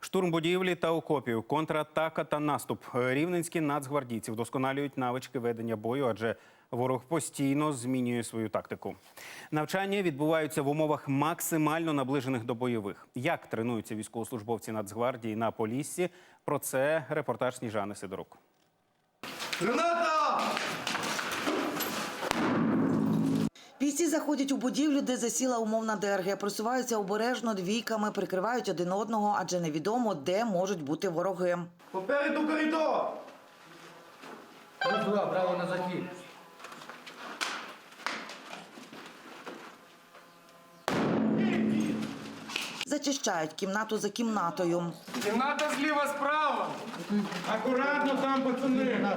Штурм будівлі та окопів, контратака та наступ. Рівненські нацгвардійці вдосконалюють навички ведення бою, адже ворог постійно змінює свою тактику. Навчання відбуваються в умовах максимально наближених до бойових. Як тренуються військовослужбовці Нацгвардії на Поліссі? Про це репортаж Сніжани Сидорук. Граната! Бійці заходять у будівлю, де засіла умовна ДРГ, просуваються обережно двійками, прикривають один одного, адже невідомо, де можуть бути вороги. Попереду коридор! Туди, право на захід. Зачищають кімнату за кімнатою. Кімната зліва справа! Акуратно там, пацани!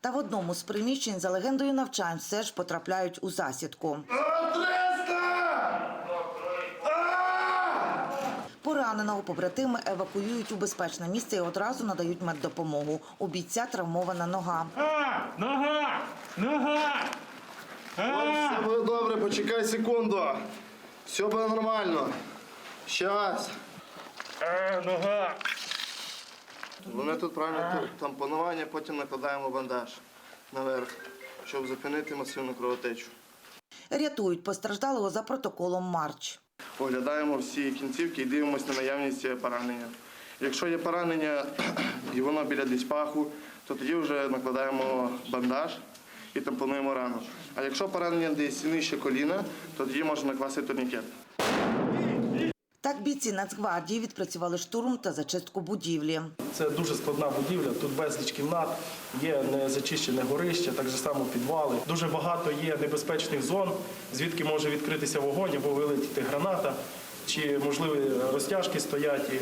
Та в одному з приміщень за легендою навчань все ж потрапляють у засідку. Пораненого побратими евакуюють у безпечне місце і одразу надають меддопомогу. У бійця травмована нога. А, нога! Нога! Все буде добре, почекай секунду. Все буде нормально. Щас. А, нога! Вони тут правильно тут тампонування, потім накладаємо бандаж наверх, щоб зупинити масивну кровотечу. Рятують постраждалого за протоколом Марч. Оглядаємо всі кінцівки і дивимося на наявність поранення. Якщо є поранення і воно біля десь паху, то тоді вже накладаємо бандаж і тампонуємо рану. А якщо поранення десь нижче коліна, то тоді можна накласти турнікет. Так бійці Нацгвардії відпрацювали штурм та зачистку будівлі. Це дуже складна будівля. Тут безліч кімнат, є незачищене горище, так само підвали. Дуже багато є небезпечних зон, звідки може відкритися вогонь або вилетіти граната, чи можливі розтяжки стоять. І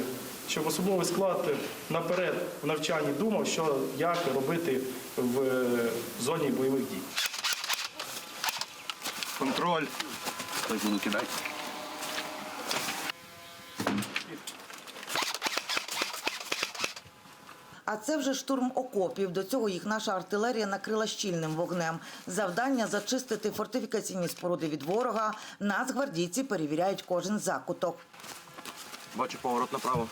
щоб особовий склад наперед в навчанні думав, що як робити в е, зоні бойових дій. Контроль! Так буду кидати. А це вже штурм окопів. До цього їх наша артилерія накрила щільним вогнем. Завдання зачистити фортифікаційні споруди від ворога. Нацгвардійці перевіряють кожен закуток. Бачу поворот направо.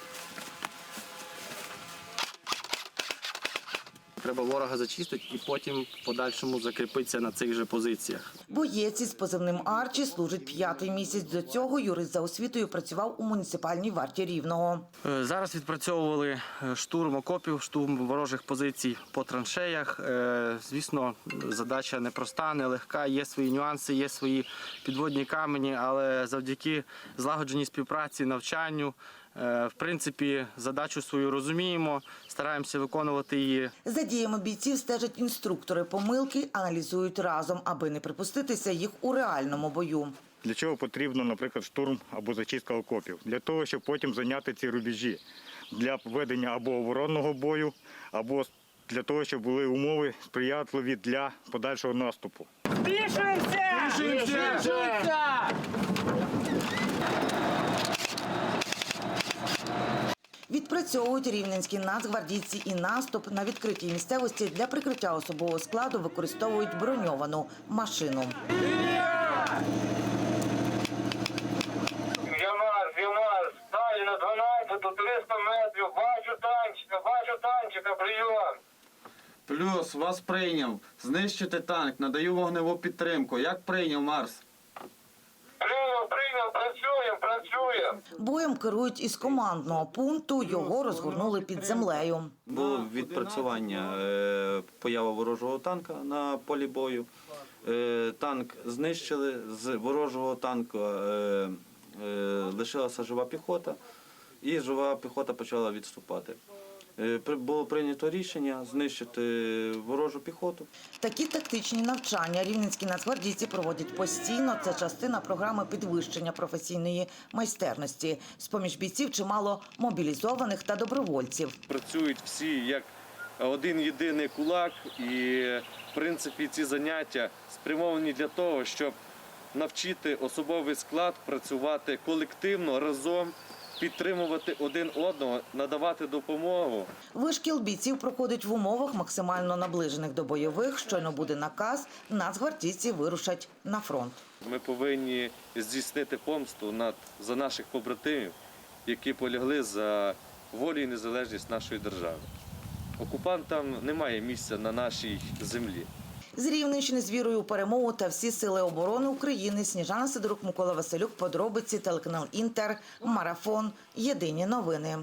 Треба ворога зачистити і потім в подальшому закріпитися на цих же позиціях. Боєць із позивним Арчі служить п'ятий місяць. До цього юрист за освітою працював у муніципальній варті Рівного. Е, Зараз відпрацьовували е, штурм окопів, штурм ворожих позицій по траншеях. Е, Звісно, задача непроста, нелегка. Є свої нюанси, є свої підводні камені, але завдяки злагодженій співпраці, навчанню, в принципі, задачу свою розуміємо, стараємося виконувати її За діями бійців стежать інструктори. Помилки аналізують разом, аби не припуститися їх у реальному бою. Для чого потрібно, наприклад, штурм або зачистка окопів? Для того, щоб потім зайняти ці рубежі для ведення або оборонного бою, або для того, щоб були умови сприятливі для подальшого наступу. Відпрацьовують рівненські нацгвардійці і наступ на відкритій місцевості для прикриття особового складу використовують броньовану машину. Далі на 12, 300 метрів, бачу танчика, бачу танчика, прийом. Плюс вас прийняв. Знищити танк, надаю вогневу підтримку. Як прийняв Марс? Прийняв, прийняв, працюємо, працюємо. Боєм керують із командного пункту. Його розгорнули під землею. Було відпрацювання е, поява ворожого танка на полі бою. Е, Танк знищили з ворожого танку. е, Лишилася жива піхота, і жива піхота почала відступати. Е, при- Було прийнято рішення знищити ворожу піхоту. Такі тактичні навчання рівненські нацгвардійці проводять постійно. Це частина програми підвищення професійної майстерності. З поміж бійців чимало мобілізованих та добровольців. працюють всі як один єдиний кулак, і в принципі ці заняття спрямовані для того, щоб навчити особовий склад працювати колективно разом підтримувати один одного, надавати допомогу. Вишкіл бійців проходить в умовах максимально наближених до бойових. Щойно буде наказ, нацгвардійці вирушать на фронт. Ми повинні здійснити помсту над за наших побратимів, які полягли за волю і незалежність нашої держави. Окупантам немає місця на нашій землі. З Рівненщини з вірою у перемогу та всі сили оборони України. Сніжана Сидорук, Микола Василюк. Подробиці телеканал Інтер. Марафон. Єдині новини.